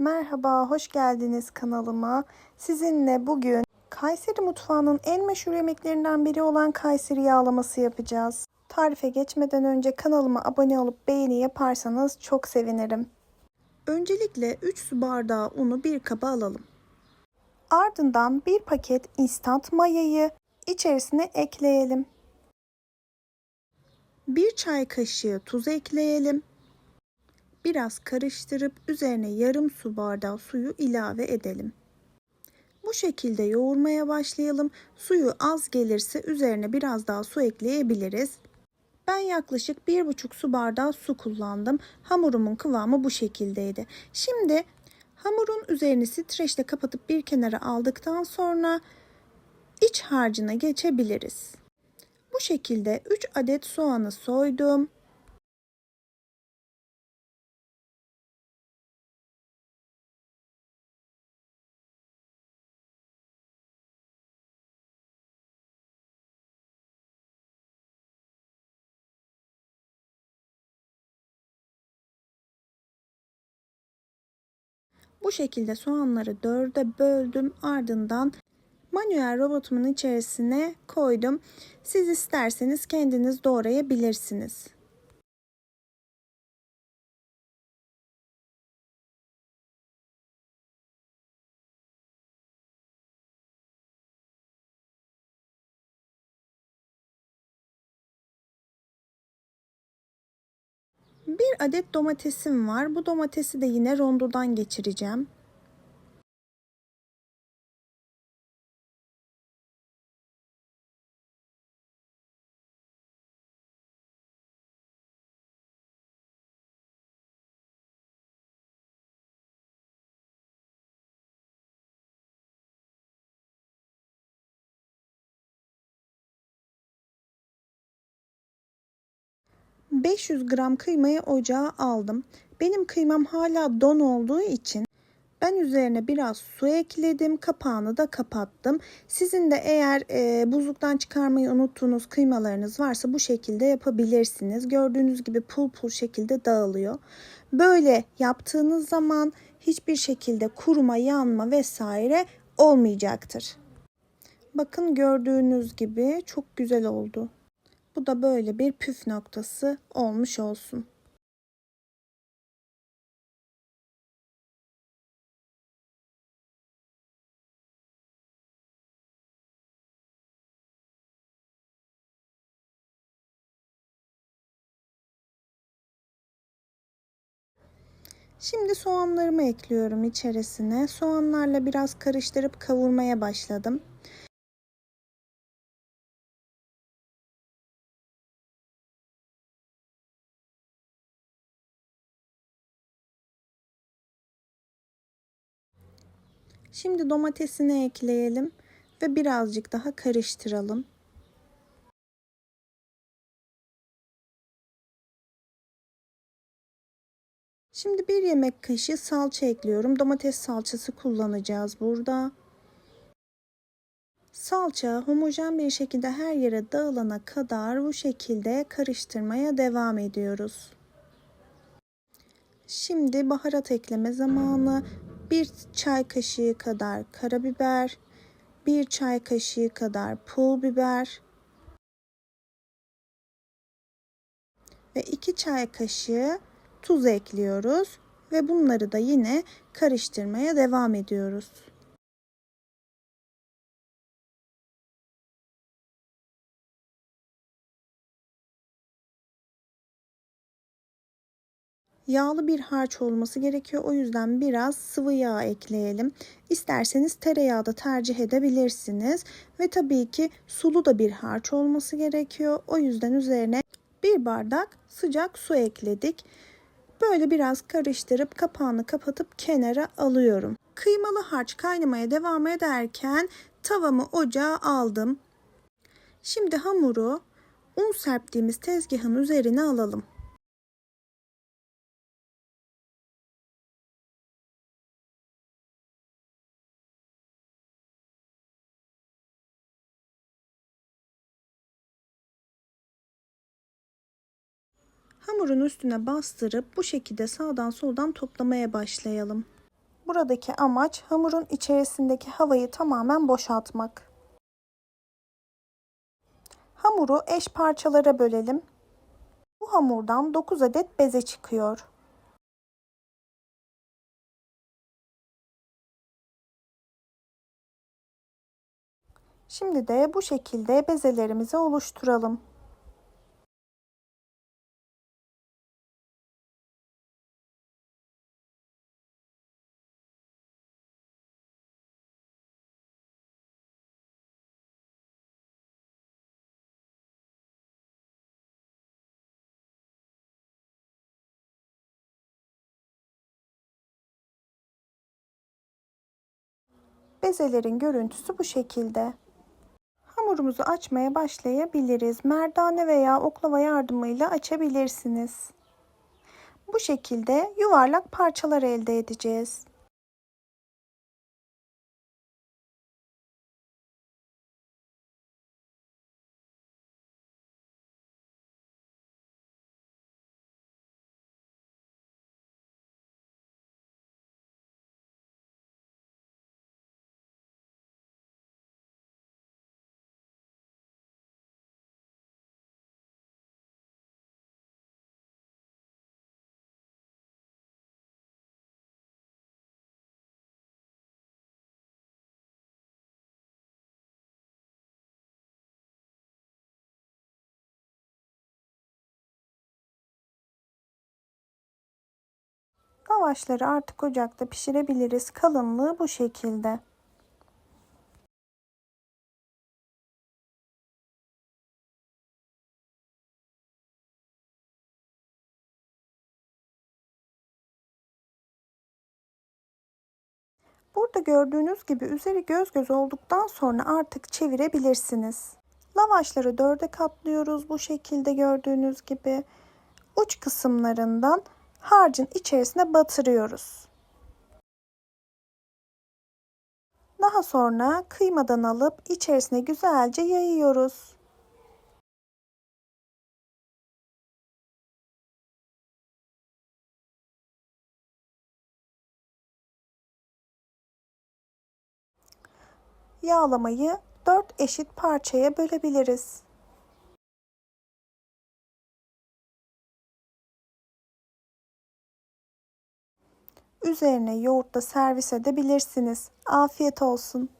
Merhaba, hoş geldiniz kanalıma. Sizinle bugün Kayseri mutfağının en meşhur yemeklerinden biri olan Kayseri yağlaması yapacağız. Tarife geçmeden önce kanalıma abone olup beğeni yaparsanız çok sevinirim. Öncelikle 3 su bardağı unu bir kaba alalım. Ardından bir paket instant mayayı içerisine ekleyelim. Bir çay kaşığı tuz ekleyelim. Biraz karıştırıp üzerine yarım su bardağı suyu ilave edelim. Bu şekilde yoğurmaya başlayalım. Suyu az gelirse üzerine biraz daha su ekleyebiliriz. Ben yaklaşık 1,5 su bardağı su kullandım. Hamurumun kıvamı bu şekildeydi. Şimdi hamurun üzerini streçle kapatıp bir kenara aldıktan sonra iç harcına geçebiliriz. Bu şekilde 3 adet soğanı soydum. Bu şekilde soğanları dörde böldüm. Ardından manuel robotumun içerisine koydum. Siz isterseniz kendiniz doğrayabilirsiniz. Bir adet domatesim var. Bu domatesi de yine rondodan geçireceğim. ...500 gram kıymayı ocağa aldım. Benim kıymam hala don olduğu için ben üzerine biraz su ekledim. Kapağını da kapattım. Sizin de eğer e, buzluktan çıkarmayı unuttuğunuz kıymalarınız varsa bu şekilde yapabilirsiniz. Gördüğünüz gibi pul pul şekilde dağılıyor. Böyle yaptığınız zaman hiçbir şekilde kuruma, yanma vesaire olmayacaktır. Bakın gördüğünüz gibi çok güzel oldu. Bu da böyle bir püf noktası olmuş olsun. Şimdi soğanlarımı ekliyorum içerisine. Soğanlarla biraz karıştırıp kavurmaya başladım. Şimdi domatesini ekleyelim ve birazcık daha karıştıralım. Şimdi bir yemek kaşığı salça ekliyorum. Domates salçası kullanacağız burada. Salça homojen bir şekilde her yere dağılana kadar bu şekilde karıştırmaya devam ediyoruz. Şimdi baharat ekleme zamanı. Bir çay kaşığı kadar karabiber, bir çay kaşığı kadar pul biber ve iki çay kaşığı tuz ekliyoruz ve bunları da yine karıştırmaya devam ediyoruz. Yağlı bir harç olması gerekiyor. O yüzden biraz sıvı yağ ekleyelim. İsterseniz tereyağı da tercih edebilirsiniz. Ve tabii ki sulu da bir harç olması gerekiyor. O yüzden üzerine bir bardak sıcak su ekledik. Böyle biraz karıştırıp kapağını kapatıp kenara alıyorum. Kıymalı harç kaynamaya devam ederken tavamı ocağa aldım. Şimdi hamuru un serptiğimiz tezgahın üzerine alalım. Hamurun üstüne bastırıp bu şekilde sağdan soldan toplamaya başlayalım. Buradaki amaç hamurun içerisindeki havayı tamamen boşaltmak. Hamuru eş parçalara bölelim. Bu hamurdan 9 adet beze çıkıyor. Şimdi de bu şekilde bezelerimizi oluşturalım. Bezelerin görüntüsü bu şekilde. Hamurumuzu açmaya başlayabiliriz. Merdane veya oklava yardımıyla açabilirsiniz. Bu şekilde yuvarlak parçalar elde edeceğiz. Lavaşları artık ocakta pişirebiliriz. Kalınlığı bu şekilde. Burada gördüğünüz gibi üzeri göz göz olduktan sonra artık çevirebilirsiniz. Lavaşları dörde katlıyoruz bu şekilde gördüğünüz gibi. Uç kısımlarından harcın içerisine batırıyoruz. Daha sonra kıymadan alıp içerisine güzelce yayıyoruz. Yağlamayı 4 eşit parçaya bölebiliriz. Üzerine yoğurtla servis edebilirsiniz. Afiyet olsun.